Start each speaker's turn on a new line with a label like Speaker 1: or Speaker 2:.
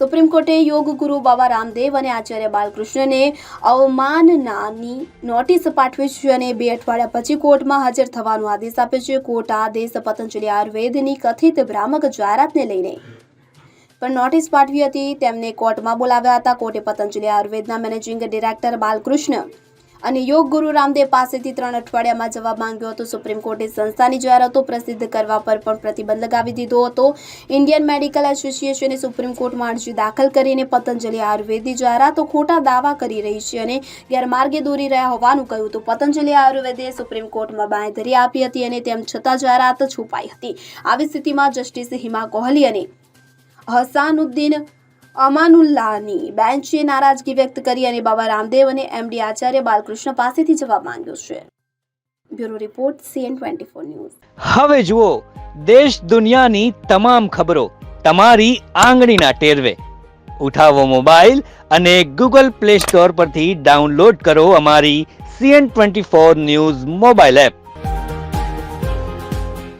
Speaker 1: Supreme કોર્ટે યોગ ગુરુ બાબા રામદેવ અને આચાર્ય બાલકૃષ્ણને અવમાનનાની નોટિસ પાઠવી છે અને બે અઠવાડિયા પછી કોર્ટમાં હાજર થવાનો આદેશ આપ્યો છે. કોર્ટ આદેશ પતંજલિ આયુર્વેદની કથિત ભ્રામક જાહેરાતને લઈને પણ નોટિસ પાઠવી હતી. તેમને કોર્ટમાં બોલાવ્યા હતા. કોર્ટે પતંજલિ આયુર્વેદના મેનેજિંગ ડિરેક્ટર બાલકૃષ્ણ અને યોગ ગુરુ રામદેવ પાસેથી ત્રણ અઠવાડિયામાં જવાબ માંગ્યો હતો. સુપ્રીમ કોર્ટે સંસ્થાની જાહેરાતો પ્રસિદ્ધ કરવા પર પણ પ્રતિબંધ લગાવી દીધો હતો. ઇન્ડિયન મેડિકલ એસોસિએશને સુપ્રીમ કોર્ટમાં અરજી દાખલ કરીને પતંજલિ આયુર્વેદની જાહેરાતો ખોટા દાવા કરી રહી છે અને ગેરમાર્ગે દોરી રહ્યા હોવાનું કહ્યું હતું. પતંજલિ આયુર્વેદે સુપ્રીમ કોર્ટમાં બાંયધરી આપી હતી અને તેમ છતાં જાહેરાત છુપાઈ હતી. આવી સ્થિતિમાં જસ્ટિસ હિમા કોહલી અને હસાનુદ્દીન અમાનુલ્લાહની બેન્ચે નારાજગી વ્યક્ત કરી અને બાબા રામદેવ અને એમડી આચાર્ય બાલકૃષ્ણ પાસેથી જવાબ માંગ્યો છે. Bureau report, CN twenty four news.
Speaker 2: હવે જુઓ, દેશ દુનિયાની તમામ ખબરો તમારી આંગળીના ટેરવે. ઉઠાવો મોબાઈલ અને ગૂગલ પ્લે સ્ટોર પરથી ડાઉનલોડ કરો અમારી CN twenty four news mobile app.